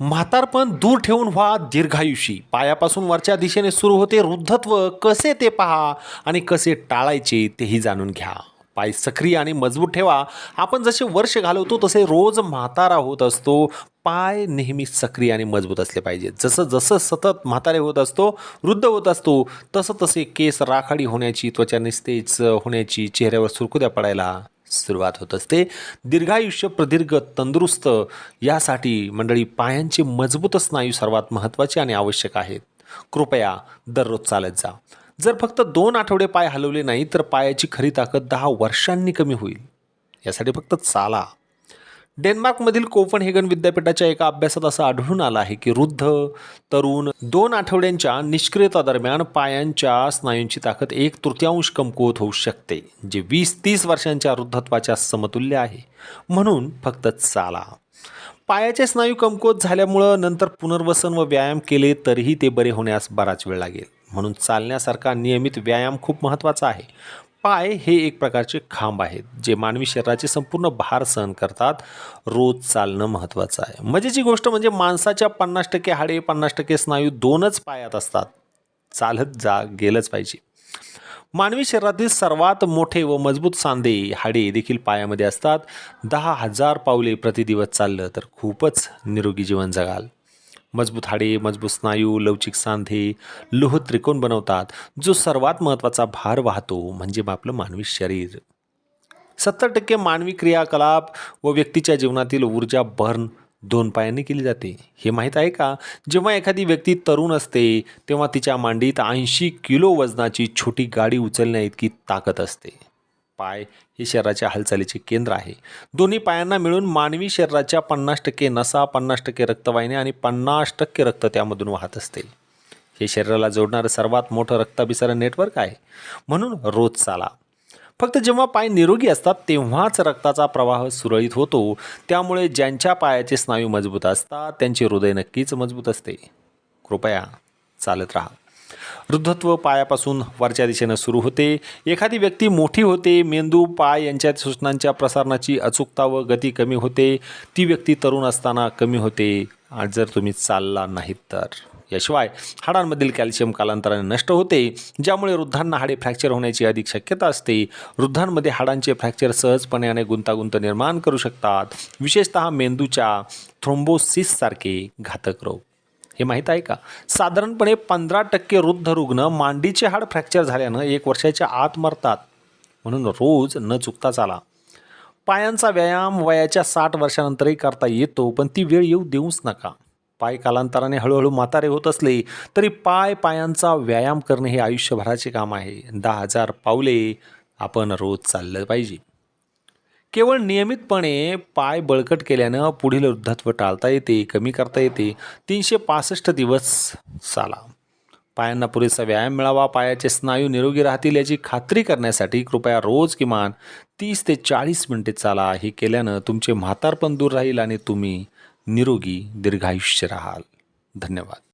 म्हातारपण दूर ठेवून व्हा दीर्घायुषी. पायापासून वरच्या दिशेने सुरू होते वृद्धत्व. कसे ते पहा आणि कसे टाळायचे तेही जाणून घ्या. पाय सक्रिय आणि मजबूत ठेवा. आपण जसे वर्ष घालवतो तसे रोज म्हातारा होत असतो. पाय नेहमी सक्रिय आणि मजबूत असले पाहिजे जसं जसं सतत म्हातारे होत असतो वृद्ध होत असतो तसं तसे केस राखाडी होण्याची त्वचा निस्तेज होण्याची चेहऱ्यावर सुरकुद्या पडायला सुरुवात होत असते. दीर्घायुष्य प्रदीर्घ तंदुरुस्त यासाठी मंडळी पायांचे मजबूत स्नायू सर्वात महत्त्वाचे आणि आवश्यक आहेत. कृपया दररोज चालत जा. जर फक्त दोन आठवडे पाय हलवले नाही तर पायाची खरी ताकद दहा वर्षांनी कमी होईल. यासाठी फक्त चाला. डेन्मार्कमधील कोपनहेगन विद्यापीठाच्या एका अभ्यासात असं आढळून आलं आहे की वृद्ध तरुण दोन आठवड्यांच्या निष्क्रियता दरम्यान पायांच्या स्नायूंची ताकद एक तृतीयांश कमकुवत होऊ शकते जे वीस तीस वर्षांच्या वृद्धत्वाच्या समतुल्य आहे. म्हणून फक्त चाला. पायाचे स्नायू कमकुवत झाल्यामुळं नंतर पुनर्वसन व व्यायाम केले तरीही ते बरे होण्यास बराच वेळ लागेल. म्हणून चालण्यासारखा नियमित व्यायाम खूप महत्त्वाचा आहे. पाय हे एक प्रकारचे खांब आहेत जे मानवी शरीराचे संपूर्ण भार सहन करतात. रोज चालणं महत्त्वाचं आहे. म्हणजे मजेची गोष्ट म्हणजे माणसाच्या पन्नास टक्के हाडे पन्नास टक्के स्नायू दोनच पायात असतात. चालत जा गेलंच पाहिजे. मानवी शरीरातील सर्वात मोठे व मजबूत सांधे हाडे देखील पायामध्ये असतात. दहा हजार पावले प्रतिदिवस चाललं तर खूपच निरोगी जीवन जगाल. मजबूत हाडे मजबूत स्नायू लवचिक सांधे लोह त्रिकोण बनवतात जो सर्वात महत्त्वाचा भार वाहतो म्हणजे आपलं मानवी शरीर. सत्तर टक्के मानवी क्रियाकलाप व व्यक्तीच्या जीवनातील ऊर्जा बर्न दोन पायांनी केली जाते. हे माहीत आहे का? जेव्हा एखादी व्यक्ती तरुण असते तेव्हा तिच्या मांडीत ऐंशी किलो वजनाची छोटी गाडी उचलण्या इतकी ताकद असते. पाय हे शरीराच्या हालचालीचे केंद्र आहे. दोन्ही पायांना मिळून मानवी शरीराच्या पन्नास टक्के नसा पन्नास टक्के रक्तवाहिन्या आणि पन्नास टक्के रक्त त्यामधून वाहत असते. हे शरीराला जोडणारं सर्वात मोठं रक्ताभिसरण नेटवर्क आहे. म्हणून रोज चाला. फक्त जेव्हा पाय निरोगी असतात तेव्हाच रक्ताचा प्रवाह सुरळीत होतो. त्यामुळे ज्यांच्या पायाचे स्नायू मजबूत असतात त्यांचे हृदय नक्कीच मजबूत असते. कृपया चालत राहा. वृद्धत्व पायापासून वरच्या दिशेनं सुरू होते. एखादी व्यक्ती मोठी होते मेंदू पाय यांच्या सूचनांच्या प्रसारणाची अचूकता व गती कमी होते. ती व्यक्ती तरुण असताना कमी होते. जर तुम्ही चालला नाहीत तर. याशिवाय हाडांमधील कॅल्शियम कालांतराने नष्ट होते ज्यामुळे वृद्धांना हाडे फ्रॅक्चर होण्याची अधिक शक्यता असते. वृद्धांमध्ये हाडांचे फ्रॅक्चर सहजपणे आणि गुंतागुंत निर्माण करू शकतात. विशेषतः मेंदूच्या थ्रोम्बोसिससारखे घातक रोग. हे माहीत आहे का? साधारणपणे पंधरा टक्के वृद्ध रुग्ण मांडीचे हाड फ्रॅक्चर झाल्यानं एक वर्षाच्या आत मरतात. म्हणून रोज न चुकता चाला. पायांचा व्यायाम वयाच्या साठ वर्षानंतरही करता येतो पण ती वेळ येऊ देऊच नका. पाय कालांतराने हळूहळू म्हातारे होत असले तरी पाय पायांचा व्यायाम करणे हे आयुष्यभराचे काम आहे. दहा हजार पावले आपण रोज चाललं पाहिजे. केवळ नियमितपणे पाय बळकट केल्यानं पुढील वृद्धत्व टाळता येते कमी करता येते. तीनशे पासष्ट दिवस चाला. पायांना पुरेसा व्यायाम मिळावा पायाचे स्नायू निरोगी राहतील याची खात्री करण्यासाठी कृपया रोज किमान तीस ते चाळीस मिनिटे चाला. हे केल्यानं तुमचे म्हातारपण दूर राहील आणि तुम्ही निरोगी दीर्घायुष्य राहाल. धन्यवाद.